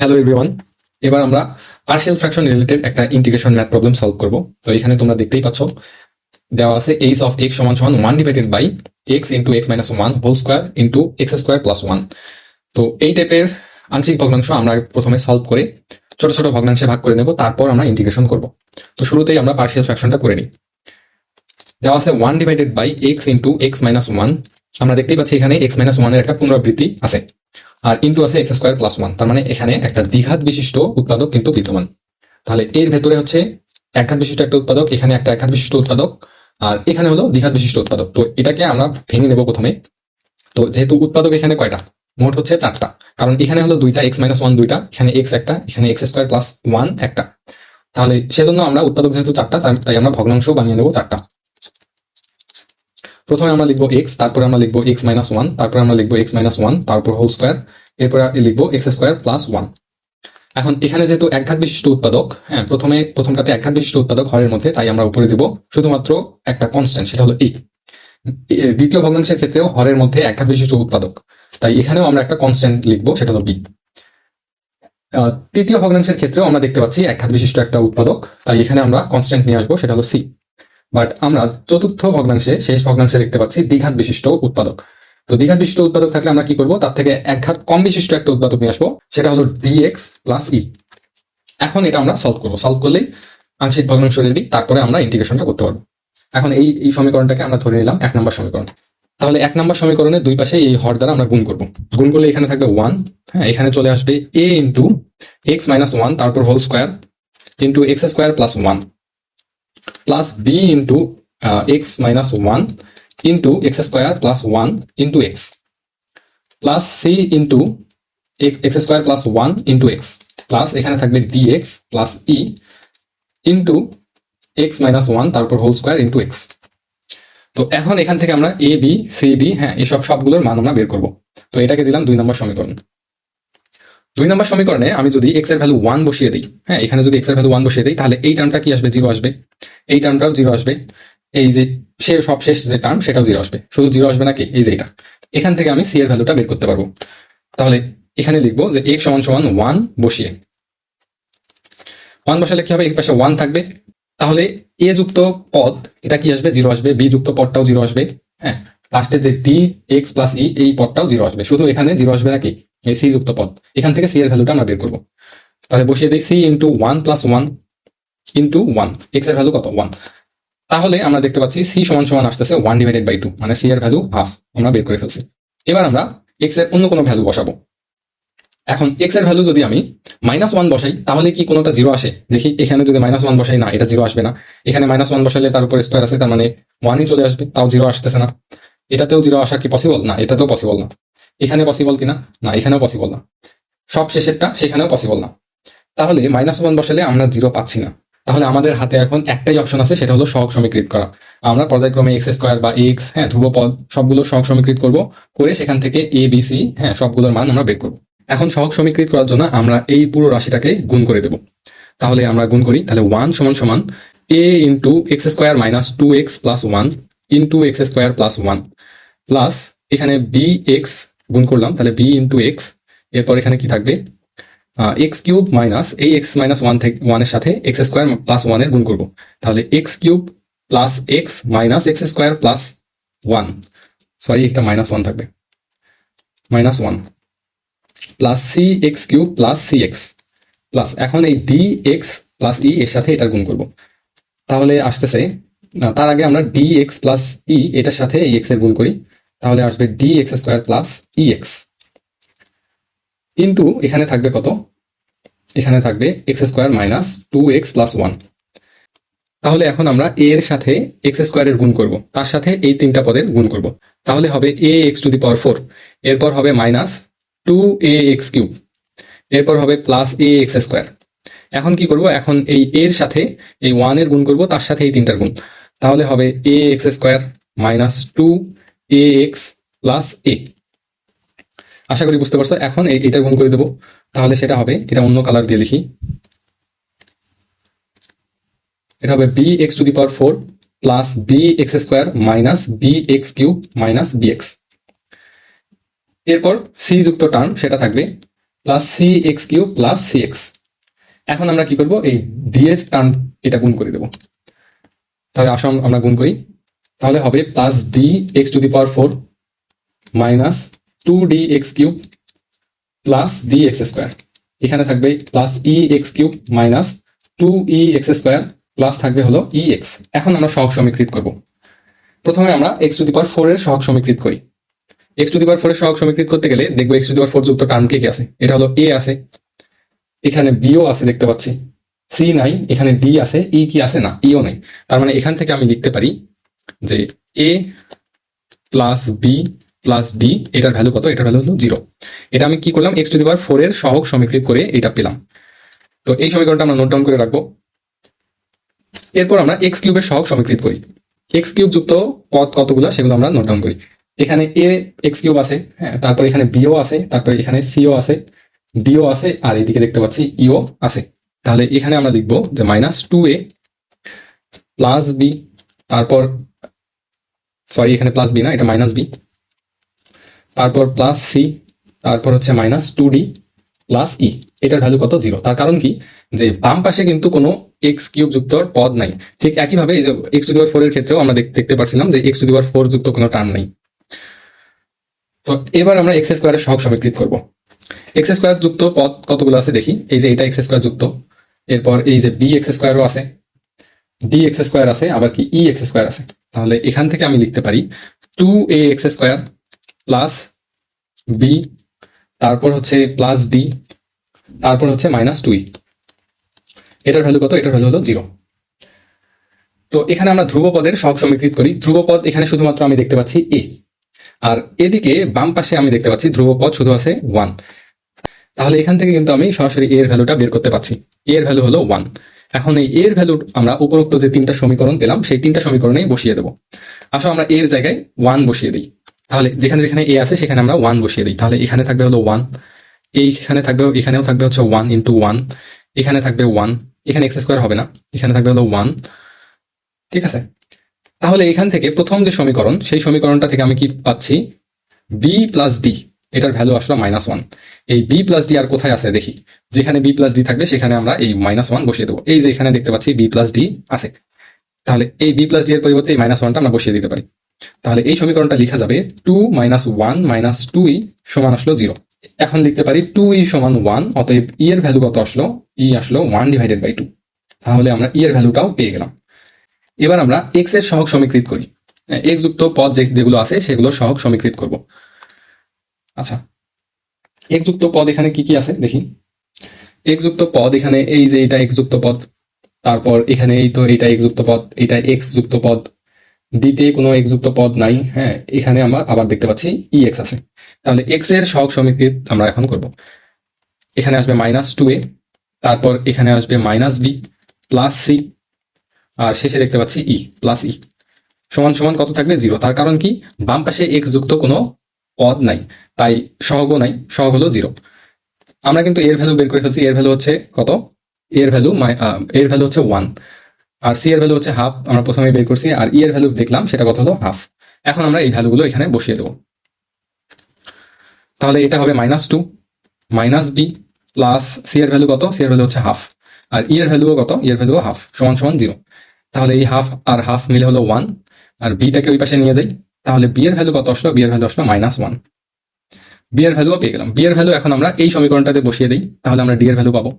Hello everyone এবার আমরা partial fraction related একটা ইন্টিগ্রেশন ম্যাথ প্রবলেম সলভ করব। তো এখানে তোমরা দেখতেই পাচ্ছ, দেওয়া আছে এইচ অফ এক্স সমান সমান one divided by x into x minus one whole square into x square plus one তো এই টাইপের আংশিক ভগ্নাংশ আমরা প্রথমে সলভ করে ছোট ছোট ভগ্নাংশে ভাগ করে নেব, তারপর আমরা ইন্টিগ্রেশন করব। তো শুরুতেই আমরা পার্শিয়াল ফ্র্যাকশনটা করে নিই। দেওয়া আছে one divided by x into x minus one আমরা দেখতেই পাচ্ছি এখানে এক্স মাইনাস ওয়ানের একটা পুনরাবৃত্তি আছে। আর ইন্টু আছে এক্স স্কোয়ার প্লাস ওয়ান, তার মানে এখানে একটা দ্বিঘাত বিশিষ্ট উৎপাদক কিন্তু বিদ্যমান। তাহলে এর ভেতরে হচ্ছে একঘাত বিশিষ্ট একটা উৎপাদক, এখানে একটা একঘাত বিশিষ্ট উৎপাদক, আর এখানে হলো দ্বিঘাত বিশিষ্ট উৎপাদক। তো এটাকে আমরা ভেঙে নেব প্রথমে। তো যেহেতু উৎপাদক এখানে কয়টা? মোট হচ্ছে চারটা। কারণ এখানে হলো দুইটা, এক্স মাইনাস ওয়ান দুইটা, এখানে এক্স একটা, এখানে এক্স স্কোয়ার প্লাস ওয়ান একটা। তাহলে সেজন্য আমরা উৎপাদক যেহেতু চারটা, তাই- আমরা ভগ্নাংশ বানিয়ে নেব চারটা। প্রথমে আমরা লিখব এক্স তারপরে আমরা লিখব এক্স মাইনাস ওয়ান তারপরে আমরা লিখব এক্স মাইনাস ওয়ান তারপর হোল স্কোয়ার এরপরে লিখব এক্স স্কোয়ার প্লাস ওয়ান এখন এখানে যেহেতু একঘাত বিশিষ্ট উৎপাদক হ্যাঁ প্রথমে, প্রথমটাতে একঘাত বিশিষ্ট উৎপাদক হরের মধ্যে, তাই আমরা উপরে দিব শুধুমাত্র একটা কনস্ট্যান্ট সেটা হলো এই দ্বিতীয় ভগ্নাংশের ক্ষেত্রেও হরের মধ্যে একঘাত বিশিষ্ট উৎপাদক। তাই এখানেও আমরা একটা কনস্ট্যান্ট লিখব, সেটা হলো বি তৃতীয় ভগ্নাংশের ক্ষেত্রেও আমরা দেখতে পাচ্ছি একঘাত বিশিষ্ট একটা উৎপাদক, তাই এখানে আমরা কনস্ট্যান্ট নিয়ে আসব, সেটা হলো সি বাট আমরা চতুর্থ ভগ্নাংশে শেষ ভগ্নাংশে দেখতে পাচ্ছি দ্বিঘাত বিশিষ্ট উৎপাদক। তো দ্বিঘাত বিশিষ্ট উৎপাদক থাকলে আমরা কি করব? তার থেকে একঘাত কম বিশিষ্ট একটা উৎপাদক নিয়ে আসব। সেটা হলো ডিএক্স প্লাস ই এখন এটা আমরা সলভ করব। সলভ করলেই আংশিক ভগ্নাংশ রেডি তারপরে আমরা ইন্টিগ্রেশনটা করতে পারব। এখন এই এই সমীকরণটাকে আমরা ধরে নিলাম এক নম্বর সমীকরণ। তাহলে এক নম্বর সমীকরণের দুই পাশে এই হর দ্বারা আমরা গুণ করব। গুণ করলে এখানে থাকবে ওয়ান হ্যাঁ এখানে চলে আসবে a into x minus one তারপর whole square into x square plus one plus b into x minus one into x square plus one into x plus c into x square plus one into x plus এখানে থাকবে d x plus e into x minus one তারপর whole square into x তো এখন এখান থেকে আমরা A B C D হ্যাঁ এসব সবগুলোর মান আমরা বের করব। তো এটাকে দিলাম দুই নম্বর সমীকরণ। দুই নম্বর সমীকরণে আমি যদি এক্সের ভ্যালু ওয়ান বসিয়ে দিই হ্যাঁ এখানে যদি এক্সের ভ্যালু ওয়ান বসিয়ে দিই, তাহলে এই টার্মটা কি আসবে? জিরো আসবে। এই টার্মটাও জিরো আসবে। এই যে সে সবশেষ যে টার্ম সেটাও জিরো আসবে। শুধু জিরো আসবে নাকি? এই যে এটা। এখান থেকে আমি সি এর ভ্যালুটা বের করতে পারব। তাহলে এখানে লিখব যে এক্স সমান সমান ওয়ান বসিয়ে। ওয়ান বসালে কি হবে? এই পাশে ওয়ান থাকবে। তাহলে এ যুক্ত পদ, এটা কি আসবে? জিরো আসবে। বি যুক্ত পদটাও জিরো আসবে। হ্যাঁ লাস্টে যে টি এক্স প্লাস ই এই পদটাও জিরো আসবে। শুধু এখানে জিরো আসবে নাকি? এই সি যুক্ত পদ। এখান থেকে সি এর ভ্যালুটা আমরা বের করব। তাহলে বসিয়ে দিই c into one plus one into one এক্সের ভ্যালু কত? ওয়ান তাহলে আমরা দেখতে পাচ্ছি সি সমান সমান আসতেছে ওয়ান ডিভাইডেড বাই টু মানে সি এর ভ্যালু হাফ আমরা বের করে ফেলছি। এবার আমরা এক্সের অন্য কোনো ভ্যালু বসাবো। এখন এক্সের ভ্যালু যদি আমি মাইনাস ওয়ান বসাই, তাহলে কি কোনোটা জিরো আসে? দেখি, এখানে যদি মাইনাস ওয়ান বসাই, না, এটা জিরো আসবে না। এখানে মাইনাস ওয়ান বসাইলে তার উপর স্কোয়ার আছে, তার মানে ওয়ানই চলে আসবে, তাও জিরো আসতেছে না। এটাতেও জিরো আসা কি পসিবল না, এটাতেও পসিবল না। এখানে পসিবল কিনা? না, এখানেও পসিবল না। সব শেষেরটা সেখানেও পসিবল না। তাহলে মাইনাস ওয়ান বসালে আমরা জিরো পাচ্ছি না। তাহলে আমাদের হাতে এখন একটাই অপশন আছে, সেটা হলো সহগ সমীকৃত করা। আমরা পর্যায়ক্রমে এক্স স্কোয়ার বা এক্স হ্যাঁ ধ্রুব পদ সবগুলো সহগ সমীকৃত করব, করে সেখান থেকে এ বি সি হ্যাঁ সবগুলোর মান আমরা বের করব। এখন সহগ সমীকৃত করার জন্য আমরা এই পুরো রাশিটাকে গুণ করে দেব। তাহলে আমরা গুণ করি, তাহলে ওয়ান সমান সমান a into x square minus two x plus one into x square plus one plus এখানে বি এক্স গুণ করলাম, তাহলে বি ইন্টু এক্স এরপর এখানে কি থাকবে? এক্স কিউব মাইনাস এই এক্স মাইনাস ওয়ান থেকে ওয়ানের সাথে এক্স স্কোয়ার প্লাস ওয়ানের গুণ করব। তাহলে x cube plus x minus x square plus one sorry একটা মাইনাস ওয়ান থাকবে। Minus one plus c x cube plus c x plus এখন এই ডি এক্স প্লাস ই এর সাথে এটার গুণ করব। তাহলে আসতেছে তার আগে আমরা ডি এক্স প্লাস ই এটার সাথে এই এক্সের গুণ করি। তাহলে আসবে d x square plus e x into এখানে থাকবে কত? এখানে থাকবে x square minus two x plus one তাহলে এখন আমরা এ এর সাথে এক্স স্কোয়ারের গুণ করব। তার সাথে এই তিনটা পদের গুণ করব। তাহলে হবে a x to the power four এরপর হবে minus two a x cube এরপর হবে প্লাস এ এক্স স্কোয়ার এখন কি করব? এখন এই এর সাথে এই ওয়ানের গুণ করব, তার সাথে এই তিনটার গুণ। তাহলে হবে a x square minus two a x plus a আশা করি বুঝতে পারছ। এখন এটার গুণ করে দেবো। তাহলে সেটা হবে, এটা অন্য কালার দিয়ে লিখি। এটা হবে b x to the power four plus b x square minus b x cube minus b x এরপর সি যুক্ত টার্ম, সেটা থাকবে plus c x cube plus c x এখন আমরা কি করব? এই ডি এর টার্ম এটা গুণ করে দেবো। তাহলে আসুন আমরা গুণ করি। তাহলে হবে plus d x to the power four minus two d x cube plus d x square এখানে থাকবে plus e x cube minus two e x square plus থাকবে হলো ই এক্স এখন আমরা সহগ সমীকৃত করব। প্রথমে আমরা x to the power four এর সহগ সমীকৃত করি। X to the power four এর সহগ সমীকৃত করতে গেলে দেখব x to the power four যুক্ত টার্ম কে কি আছে। এটা হলো এ আছে। এখানে বিও আছে দেখতে পাচ্ছি। সি নাই, এখানে ডি আছে ই কি আছে? না ইও নাই। তার মানে এখান থেকে আমি লিখতে পারি যে a plus b plus d এটার ভ্যালু কত? এটার ভ্যালু হলো জিরো এটা আমি কি করলাম? X to the power four এর সহগ সমীকৃত করে এটা পেলাম। তো এই সমীকরণটা আমরা নোট ডাউন করে রাখব। এরপর আমরা এক্স কিউবের সহগ সমীকৃত করি। এক্স কিউব যুক্ত পদ কতগুলো? সেগুলো আমরা নোট ডাউন করি। এখানে এ এক্স কিউব আছে হ্যাঁ তারপর এখানে বিও আছে, তারপর এখানে সিও আছে ডিও আছে, আর এদিকে দেখতে পাচ্ছি ইও আছে। তাহলে এখানে আমরা লিখব যে minus two a plus b তারপর সরি এখানে প্লাস বি না, এটা মাইনাস বি তারপর প্লাস সি তারপর হচ্ছে minus two d plus e এটার ভ্যালু কত? জিরো তার কারণ কি? যে বাম পাশে কিন্তু কোনো এক্স কিউব যুক্ত পদ নাই। ঠিক একইভাবে এই যে এক্স টু দিবার ফোর এর ক্ষেত্রেও আমরা দেখতে পাচ্ছিলাম যে এক্স টু দিবার ফোর যুক্ত কোনো টার্ম নেই। তো এবার আমরা এক্স স্কোয়ারের সহগ সমীকৃত করব। এক্স স্কোয়ার যুক্ত পদ কতগুলো আছে দেখি। এই যে এটা এক্স স্কোয়ার যুক্ত। এরপর এই যে বি এক্স স্কোয়ারও আছে। ডি এক্স স্কোয়ার আছে, আবার কি? ই এক্স স্কোয়ার আছে। তাহলে এখান থেকে আমি লিখতে পারি two a x square plus b, তারপর হচ্ছে প্লাস ডি, তারপর হচ্ছে মাইনাস টু এটার ভ্যালু কত? এটার ভ্যালু হলো জিরো। তো এখানে আমরা ধ্রুবপদের সহগ সমীকৃত করি। ধ্রুবপদ এখানে শুধুমাত্র আমি দেখতে পাচ্ছি এ। আর এদিকে বাম পাশে আমি দেখতে পাচ্ছি ধ্রুবপদ শুধু আছে ওয়ান। তাহলে এখান থেকে কিন্তু আমি সরাসরি এর ভ্যালুটা বের করতে পারছি। এর ভ্যালু হলো ওয়ান। এখন এই এর ভ্যালু আমরা উপরোক্ত যে তিনটা সমীকরণ পেলাম, সেই তিনটা সমীকরণেই বসিয়ে দেবো। আসো আমরা এর জায়গায় ওয়ান বসিয়ে দিই। তাহলে যেখানে যেখানে এ আছে, সেখানে আমরা ওয়ান বসিয়ে দিই। তাহলে এখানে থাকবে হলো ওয়ান এইখানে থাকবে, এখানেও থাকবে হচ্ছে ওয়ান ইন্টু ওয়ান এখানে থাকবে ওয়ান এখানে এক্স স্কোয়ার হবে না, এখানে থাকবে হলো ওয়ান ঠিক আছে? তাহলে এখান থেকে প্রথম যে সমীকরণ, সেই সমীকরণটা থেকে আমি কি পাচ্ছি? বি প্লাস ডি এটার ভ্যালু আসলো মাইনাস ওয়ান এই বি প্লাস ডি আর কোথায় আছে দেখি। যেখানে বি প্লাস ডি থাকবে, সেখানে আমরা এই মাইনাস ওয়ান বসিয়ে দেবো। এই যে এখানে দেখতে পাচ্ছি বি প্লাস ডি আছে। তাহলে এই বি প্লাস ডি এর পরিবর্তে এই মাইনাস ওয়ানটা আমরা বসিয়ে দিতে পারি। তাহলে এই সমীকরণটা লেখা যাবে two minus one minus two e সমান আসলো জিরো এখন লিখতে পারি টু ই সমান ওয়ান অতএব ই এর ভ্যালু কত আসলো? ই আসলো ওয়ান ডিভাইডেড বাই টু তাহলে আমরা ই এর ভ্যালুটাও পেয়ে গেলাম। এবার আমরা এক্সের সহগ সমীকৃত করি। এক্স যুক্ত পদ যেগুলো আছে সেগুলো সহগ সমীকৃত করব। আচ্ছা এক যুক্ত পদ এখানে কি কি আছে? দেখি। এক যুক্ত পদ এখানে এই যে এটা এক যুক্ত পদ, তারপর এখানে এই তো এটা এক যুক্ত পদ এটা এক্স যুক্ত পদ দ্বিতীয় কোনো এক যুক্ত পদ নাই হ্যাঁ এখানে আমরা আবার দেখতে পাচ্ছি ই এক্স আছে। তাহলে এক্সের সহগ সমীকৃত আমরা এখন করব। এখানে আসবে মাইনাস টু এ তারপর এখানে আসবে মাইনাস বি প্লাস সি আর শেষে দেখতে পাচ্ছি ই প্লাস ই সমান সমান কত থাকবে জিরো তার কারণ কি? বাম পাশে এক্স যুক্ত কোনো পদ নাই, তাই সহগও নাই, সহগ হলো জিরো আমরা কিন্তু এর ভ্যালু বের করে ফেলছি, এর ভ্যালু হচ্ছে কত? এর ভ্যালু এর ভ্যালু হচ্ছে ওয়ান আর সি এর ভ্যালু হচ্ছে হাফ আমরা প্রথমে বের করছি, আর ই এর ভ্যালু দেখলাম, সেটা কত হলো হাফ এখন আমরা এই ভ্যালুগুলো এখানে বসিয়ে দেবো। তাহলে এটা হবে minus two minus b plus c এর ভ্যালু কত? সি এর ভ্যালু হচ্ছে হাফ আর ই এর ভ্যালুও কত? ই এর ভ্যালুও হাফ সমান সমান জিরো তাহলে এই হাফ আর হাফ মিলে হলো ওয়ান আর বিটাকে ওই পাশে নিয়ে যাই, তাহলে বি এর ভ্যালু কত আসলো? বি এর ভ্যালু আসলো মাইনাস ওয়ান বি এর ভ্যালুও পেয়ে গেলাম। বি এর ভ্যালু এখন আমরা এই সমীকরণটাতে বসিয়ে দিই, তাহলে আমরা ডি এর ভ্যালু পাবো।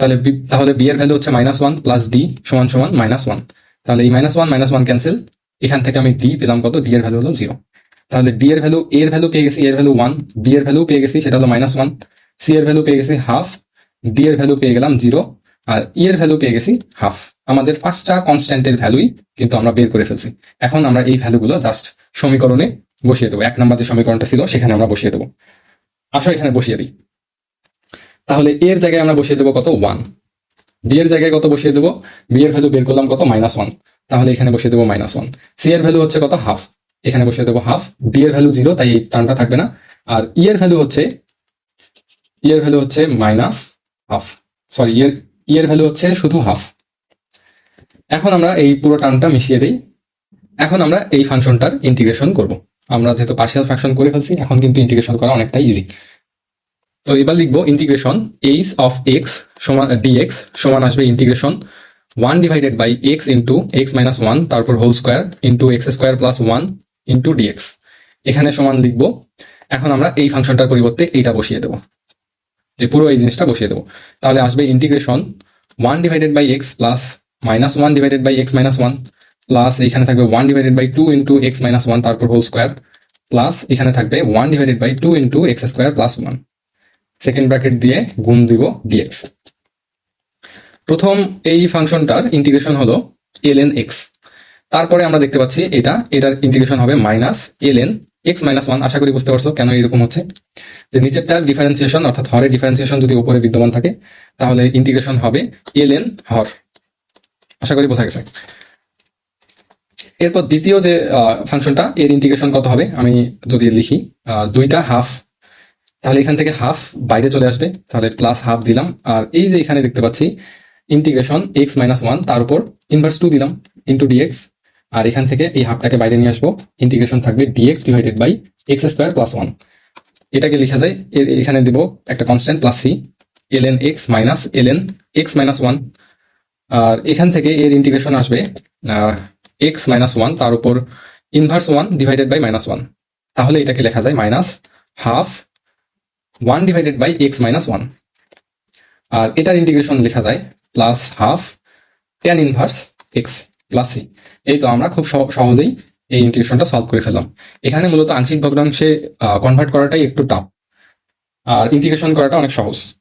তাহলে তাহলে বি এর ভ্যালু হচ্ছে মাইনাস ওয়ান প্লাস ডি সমান সমান মাইনাস ওয়ান তাহলে এই minus one minus one cancel এখান থেকে আমি ডি পেলাম কত? ডি এর ভ্যালু হলো জিরো তাহলে ডি এর ভ্যালু এর ভ্যালু পেয়ে গেছি এর ভ্যালু ওয়ান বি এর ভ্যালু পেয়ে গেছি, সেটা হলো মাইনাস ওয়ান সি এর ভ্যালু পেয়ে গেছি হাফ ডি এর ভ্যালু পেয়ে গেলাম জিরো আর ই এর ভ্যালু পেয়ে গেছি হাফ আমাদের পাঁচটা কনস্ট্যান্টের ভ্যালুই কিন্তু আমরা বের করে ফেলছি। এখন আমরা এই ভ্যালুগুলো জাস্ট সমীকরণে বসিয়ে দেবো। এক নাম্বার যে সমীকরণটা ছিল, সেখানে আমরা বসিয়ে দেবো। আসো এখানে বসিয়ে দিই। তাহলে এর জায়গায় আমরা বসিয়ে দেবো কত ওয়ান বি এর জায়গায় কত বসিয়ে দেবো? বি এর ভ্যালু বের করলাম কত? মাইনাস ওয়ান তাহলে এখানে বসিয়ে দেবো মাইনাস ওয়ান সি এর ভ্যালু হচ্ছে কত? হাফ এখানে বসিয়ে দেবো হাফ ডি এর ভ্যালু জিরো তাই এই টার্মটা থাকবে না। আর ই এর ভ্যালু হচ্ছে ই এর ভ্যালু হচ্ছে মাইনাস হাফ সরি ইয়ের ই এর ভ্যালু হচ্ছে শুধু হাফ এখন আমরা এই পুরো টার্মটা মিশিয়ে দিই। এখন আমরা এই ফাংশনটার ইন্টিগ্রেশন করব। আমরা যেহেতু পার্শিয়াল ফ্র্যাকশন করে ফেলছি, এখন কিন্তু ইন্টিগ্রেশন করা অনেকটাই ইজি তো এবার লিখব ইন্টিগ্রেশন এইচ অফ এক্স সমান ডিএক্স সমান আসবে integration one divided by x into x minus one তারপর whole square into x square plus one into dx এখানে সমান লিখব। এখন আমরা এই ফাংশনটার পরিবর্তে এইটা বসিয়ে দেবো। এই পুরো এই জিনিসটা বসিয়ে দেবো। তাহলে আসবে integration one divided by x plus minus one divided by x minus one plus এখানে থাকবে one divided by two into x minus one তারপর হোল স্কোয়ার প্লাস এখানে থাকবে one divided by two into x square plus one second bracket দিয়ে গুণ দিব dx প্রথম এই ফাংশনটার ইন্টিগ্রেশন হলো এল এন এক্স তারপরে আমরা দেখতে পাচ্ছি এটা, এটার ইন্টিগ্রেশন হবে minus l n x minus one আশা করি বুঝতে পারছ কেন এরকম হচ্ছে? যে নিচেরটার ডিফারেন্সিয়েশন অর্থাৎ হরের ডিফারেন্সিয়েশন যদি উপরে বিদ্যমান থাকে, তাহলে ইন্টিগ্রেশন হবে এল এন হর। আশা করি বোঝা গেছে। এরপর দ্বিতীয় যে ফাংশনটা, এর ইন্টিগ্রেশন কত হবে? আমি যদি লিখি দুইটা হাফ তাহলে এখান থেকে হাফ বাইরে চলে আসবে। তাহলে প্লাস হাফ দিলাম। আর এই যে এখানে দেখতে পাচ্ছি ইন্টিগ্রেশন এক্স মাইনাস ওয়ান তার উপর ইনভার্স টু দিলাম ইন্টু ডিএক্স আর এখান থেকে এই হাফটাকে বাইরে নিয়ে আসব। ইন্টিগ্রেশন থাকবে dx divided by x square plus one এটাকে লেখা যায় এখানে দিব একটা constant plus c l n x minus l n x minus one আর এখান থেকে এর ইন্টিগ্রেশন আসবে এক্স মাইনাস ওয়ান তার উপর inverse one divided by minus one তাহলে এটাকে লেখা যায় minus half one divided by x minus one আর এটার ইন্টিগ্রেশন লেখা যায় plus half tan inverse x plus c এই তো আমরা খুব সহ- সহজেই এই ইন্টিগ্রেশনটা সলভ করে ফেললাম। এখানে মূলত আংশিক ভগ্নাংশে কনভার্ট করাটাই একটু টাফ আর ইন্টিগ্রেশন করাটা অনেক সহজ।